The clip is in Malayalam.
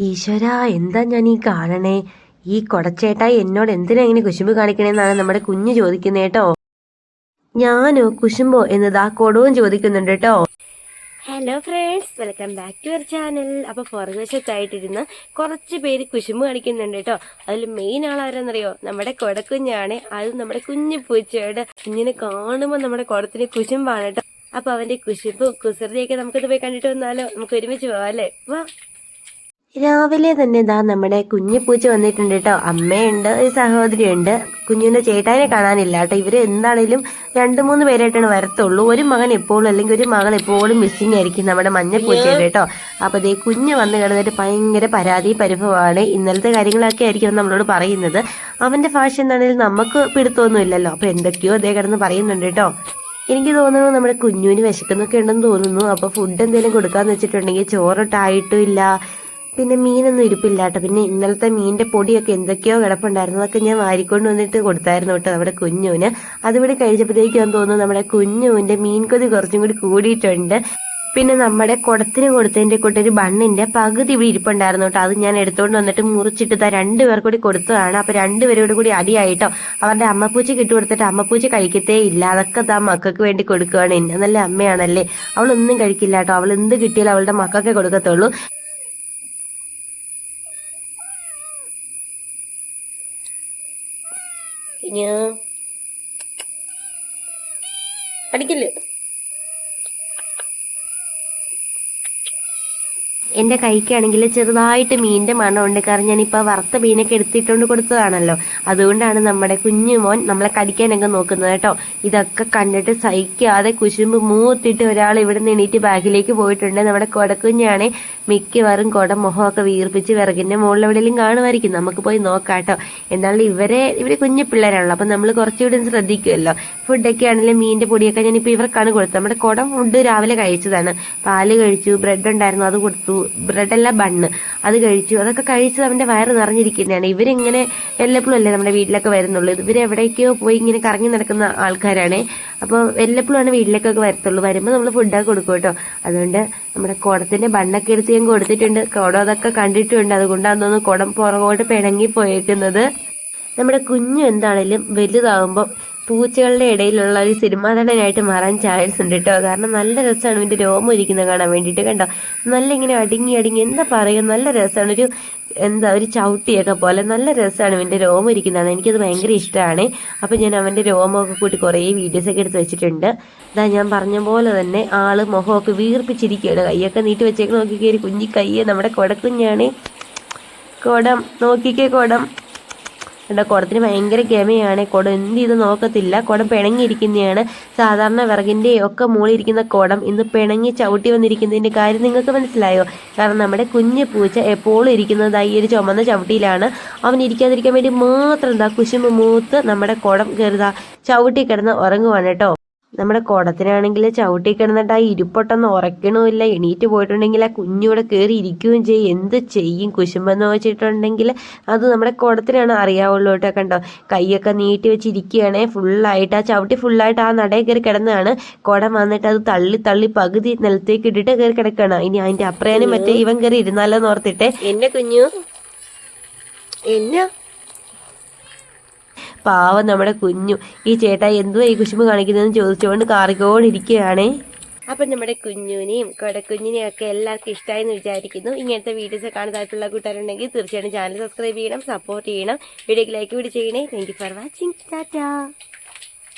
ഈശ്വര എന്താ ഞാൻ ഈ കാണണേ? ഈ കൊടച്ചേട്ടായി എന്നോട് എന്തിനാ ഇങ്ങനെ കുശുമ്പ് കാണിക്കണേന്നാണ് നമ്മുടെ കുഞ്ഞു ചോദിക്കുന്നത് കേട്ടോ ഞാനോ കുശുമ്പോ എന്നതാ കൊടവും ചോദിക്കുന്നുണ്ട് കേട്ടോ hello friends welcome back to our channel അപ്പൊ പുറകുവശത്തായിട്ടിരുന്ന് കുറച്ച് പേര് കുശുമ്പ് കാണിക്കുന്നുണ്ട് കേട്ടോ അതിൽ മെയിൻ ആളാരെന്നറിയോ നമ്മുടെ കൊടക്കുഞ്ഞാണ്. അത് നമ്മുടെ കുഞ്ഞു പൂച്ചയുടെ കുഞ്ഞിനെ കാണുമ്പോൾ നമ്മുടെ കുടത്തിന് കുശുമ്പാണ് കേട്ടോ അപ്പൊ അവന്റെ കുശുമ്പും കുസൃതിയൊക്കെ നമുക്കിത് പോയി കണ്ടിട്ട് വന്നാലോ? നമുക്ക് ഒരുമിച്ച് പോവാം അല്ലേ? വാ. രാവിലെ തന്നെ ദാ നമ്മുടെ കുഞ്ഞു പൂച്ച വന്നിട്ടുണ്ട് കേട്ടോ. അമ്മയുണ്ട് ഒരു സഹോദരിയുണ്ട്. കുഞ്ഞിന്റെ ചേട്ടാനെ കാണാനില്ല കേട്ടോ. ഇവർ എന്താണേലും രണ്ടു മൂന്ന് പേരായിട്ടാണ് വരത്തുള്ളൂ. ഒരു മകൻ എപ്പോഴും അല്ലെങ്കിൽ ഒരു മകൾ എപ്പോഴും മിസ്സിംഗ് ആയിരിക്കും നമ്മുടെ മഞ്ഞപ്പൂച്ചയുടെ കേട്ടോ. അപ്പൊ ഇതേ കുഞ്ഞ് വന്ന് കിടന്നിട്ട് ഭയങ്കര പരാതി പരിഭവമാണ്. ഇന്നലത്തെ കാര്യങ്ങളൊക്കെ ആയിരിക്കും നമ്മളോട് പറയുന്നത്. അവന്റെ ഭാഷ എന്താണെങ്കിലും നമുക്ക് പിടുത്തമൊന്നുമില്ലല്ലോ ഇല്ലല്ലോ. അപ്പൊ എന്തൊക്കെയോ അതേ കിടന്ന് പറയുന്നുണ്ട് കേട്ടോ. എനിക്ക് തോന്നുന്നു നമ്മുടെ കുഞ്ഞുവിന് വിശക്കുന്നൊക്കെ ഉണ്ടെന്ന് തോന്നുന്നു. അപ്പൊ ഫുഡ് എന്തെങ്കിലും കൊടുക്കാന്ന് വെച്ചിട്ടുണ്ടെങ്കിൽ ചോറിട്ടായിട്ടും ഇല്ല. പിന്നെ മീനൊന്നും ഇരിപ്പില്ലാട്ടോ. പിന്നെ ഇന്നലത്തെ മീനിന്റെ പൊടിയൊക്കെ എന്തൊക്കെയോ കിടപ്പുണ്ടായിരുന്നു. അതൊക്കെ ഞാൻ വാരിക്കൊണ്ട് വന്നിട്ട് കൊടുത്തായിരുന്നു കേട്ടോ നമ്മുടെ കുഞ്ഞുവിന്. അതുകൂടി കഴിച്ചപ്പോഴത്തേക്കും തോന്നുന്നു നമ്മുടെ കുഞ്ഞുവിന്റെ മീൻ കൊതി കുറച്ചും കൂടി കൂടിയിട്ടുണ്ട്. പിന്നെ നമ്മുടെ കുടത്തിന് കൊടുത്തതിന്റെ കൂട്ടൊരു ബണ്ണിന്റെ പകുതി ഇവിടെ ഇരിപ്പുണ്ടായിരുന്നു കേട്ടോ. അത് ഞാൻ എടുത്തുകൊണ്ട് വന്നിട്ട് മുറിച്ചിട്ട് താ രണ്ടുപേർ കൂടി കൊടുത്തതാണ്. അപ്പൊ രണ്ടുപേരോട് കൂടി അടിയായിട്ടോ. അവരുടെ അമ്മപ്പൂച്ചയ്ക്ക് ഇട്ട് കൊടുത്തിട്ട് അമ്മപ്പൂച്ച കഴിക്കത്തേ ഇല്ല. അതൊക്കെ താ മക്കൾക്ക് വേണ്ടി കൊടുക്കുകയാണ് എന്നെ നല്ല അമ്മയാണല്ലേ. അവളൊന്നും കഴിക്കില്ല കേട്ടോ. അവൾ എന്ത് കിട്ടിയാലും അവളുടെ മക്കൾക്കേ കൊടുക്കത്തുള്ളൂ. ഞാൻ അടിക്കില്ലേ എന്റെ കൈക്കാണെങ്കിൽ ചെറുതായിട്ട് മീനിന്റെ മണമുണ്ട്. കാരണം ഞാനിപ്പോൾ വറുത്ത മീനൊക്കെ എടുത്തിട്ടുകൊണ്ട് കൊടുത്തതാണല്ലോ. അതുകൊണ്ടാണ് നമ്മുടെ കുഞ്ഞു മോൻ നമ്മളെ കടിക്കാനൊക്കെ നോക്കുന്നത് കേട്ടോ. ഇതൊക്കെ കണ്ടിട്ട് സഹിക്കാതെ കുശുമ്പ് മൂത്തിട്ട് ഒരാൾ ഇവിടെ നിന്ന് എണീറ്റ് ബാഗിലേക്ക് പോയിട്ടുണ്ട്. നമ്മുടെ കൊടക്കുഞ്ഞാണ് മിക്കവാറും കുട മുഖമൊക്കെ വീർപ്പിച്ച് വിറകിന്റെ മുകളിൽ എവിടെയെങ്കിലും കാണുമായിരിക്കും. നമുക്ക് പോയി നോക്കാം കേട്ടോ. എന്നാലും ഇവരെ ഇവർ കുഞ്ഞു പിള്ളേരാണല്ലോ. അപ്പൊ നമ്മൾ കുറച്ചുകൂടി ശ്രദ്ധിക്കുമല്ലോ. ഫുഡൊക്കെ ആണെങ്കിലും മീനിന്റെ പൊടിയൊക്കെ ഞാനിപ്പോൾ ഇവർക്കാണ് കൊടുത്തത്. നമ്മുടെ കുടം ഫുഡ് രാവിലെ കഴിച്ചതാണ്. പാൽ കഴിച്ചു ബ്രെഡ് ഉണ്ടായിരുന്നു അത് കൊടുത്തു. ബ്രെഡല്ല ബണ്ണ്. അത് കഴിച്ചു. അതൊക്കെ കഴിച്ച് അവന്റെ വയറ് നിറഞ്ഞിരിക്കുന്നതാണ്. ഇവരിങ്ങനെ വല്ലപ്പോഴും അല്ലേ നമ്മുടെ വീട്ടിലൊക്കെ വരുന്നുള്ളൂ. ഇവർ എവിടേക്കോ പോയി ഇങ്ങനെ കറങ്ങി നടക്കുന്ന ആൾക്കാരാണ്. അപ്പോൾ വല്ലപ്പോഴാണ് വീട്ടിലേക്കൊക്കെ വരത്തുള്ളൂ. വരുമ്പോൾ നമ്മൾ ഫുഡൊക്കെ കൊടുക്കും കേട്ടോ. അതുകൊണ്ട് നമ്മുടെ കുടത്തിന്റെ ബണ്ണൊക്കെ എടുത്ത് ഞാൻ കൊടുത്തിട്ടുണ്ട്. കുടം അതൊക്കെ കണ്ടിട്ടുണ്ട്. അതുകൊണ്ടാണ് തോന്നുന്നു കുടം പുറകോട്ട് പിണങ്ങി പോയേക്കുന്നത്. നമ്മുടെ കുഞ്ഞു എന്താണേലും വലുതാകുമ്പോൾ പൂച്ചകളുടെ ഇടയിലുള്ള ഒരു സിനിമാ നടനായിട്ട് മാറാൻ ചാൻസ് ഉണ്ട് കേട്ടോ കാരണം നല്ല രസമാണ് ഇവന്റെ രോമം ഇരിക്കുന്നത് കാണാൻ വേണ്ടിയിട്ട് കണ്ടോ? നല്ല ഇങ്ങനെ അടുങ്ങി അടുങ്ങി എന്താ പറയുക? നല്ല രസമാണ്. ഒരു എന്താ ഒരു ചവിട്ടിയൊക്കെ പോലെ നല്ല രസമാണ് ഇവന്റെ രോമം ഇരിക്കുന്നതാണ് എനിക്കത് ഭയങ്കര ഇഷ്ടമാണ്. അപ്പം ഞാൻ അവന്റെ രോമമൊക്കെ കൂട്ടി കുറേ വീഡിയോസൊക്കെ എടുത്ത് വെച്ചിട്ടുണ്ട്. ഇതാ ഞാൻ പറഞ്ഞ പോലെ തന്നെ ആൾ മുഖമൊക്കെ വീർപ്പിച്ചിരിക്കുകയാണ്. കൈയൊക്കെ നീട്ടി വെച്ചേക്ക് നോക്കിക്കേ. ഒരു കുഞ്ഞി കയ്യെ നമ്മുടെ കുടക്കുഞ്ഞാണ്. കുടം നോക്കിക്കേ കുടം. കണ്ടോ കുടത്തിന് ഭയങ്കര കെമയാണ് കുടം എന്ത് ചെയ്ത് നോക്കത്തില്ല. കുടം പിണങ്ങിയിരിക്കുന്നതാണ് സാധാരണ വിറകിന്റെ ഒക്കെ മുകളിലിരിക്കുന്ന കുടം ഇന്ന് പിണങ്ങി ചവിട്ടി വന്നിരിക്കുന്നതിന്റെ കാര്യം നിങ്ങൾക്ക് മനസ്സിലായോ? കാരണം നമ്മുടെ കുഞ്ഞു പൂച്ച എപ്പോഴും ഇരിക്കുന്നത് ഈ ഒരു ചുമന്ന ചവിട്ടിയിലാണ്. അവൻ ഇരിക്കാതിരിക്കാൻ വേണ്ടി മാത്രം എന്താ കുശുമ്പ് മൂത്ത് നമ്മുടെ കുടം കയറുക ചവിട്ടി കിടന്ന് ഉറങ്ങുവാണ് കേട്ടോ. നമ്മുടെ കുടത്തിനാണെങ്കിൽ ചവിട്ടി കിടന്നിട്ട് ആ ഇരുപ്പൊട്ടൊന്നും ഉറക്കണമില്ല. എണീറ്റ് പോയിട്ടുണ്ടെങ്കിൽ ആ കുഞ്ഞൂടെ കയറി ഇരിക്കുകയും ചെയ്യും. എന്ത് ചെയ്യും? കുശുമ്പെന്ന് വെച്ചിട്ടുണ്ടെങ്കിൽ അത് നമ്മുടെ കുടത്തിനാണ് അറിയാവുള്ളൂ കേട്ടോ കണ്ടോ. കൈയൊക്കെ നീട്ടി വെച്ചിരിക്കുകയാണെ. ഫുള്ളായിട്ട് ആ ചവിട്ടി ഫുള്ളായിട്ട് ആ നടയിൽ കയറി കിടന്നതാണ്. കുടം വന്നിട്ട് അത് തള്ളി തള്ളി പകുതി നിലത്തേക്ക് ഇട്ടിട്ട് കയറി കിടക്കണം ഇനി അതിന്റെ അപ്രയാനും മറ്റേ ഇവൻ കയറി ഇരുന്നാലോ ഓർത്തിട്ടെ. എന്നെ കുഞ്ഞു. എന്നാ? പാവം നമ്മുടെ കുഞ്ഞു. ഈ ചേട്ടാ എന്തുവാ ഈ കുശുമ്പ് കാണിക്കുന്നതെന്ന് ചോദിച്ചുകൊണ്ട് കാറിക്കോണ്ടിരിക്കുകയാണേ. അപ്പം നമ്മുടെ കുഞ്ഞുവിനെയും കൊടക്കുഞ്ഞിനെയും ഒക്കെ എല്ലാവർക്കും ഇഷ്ടമായി എന്ന് വിചാരിക്കുന്നു. ഇങ്ങനത്തെ വീഡിയോസ് കാണാൻ താല്പര്യമുള്ള കൂട്ടുകാരുണ്ടെങ്കിൽ തീർച്ചയായിട്ടും ചാനൽ സബ്സ്ക്രൈബ് ചെയ്യണം സപ്പോർട്ട് ചെയ്യണം. വീഡിയോക്ക് ലൈക്ക് കൂടി ചെയ്യണേ. Thank for watching Tata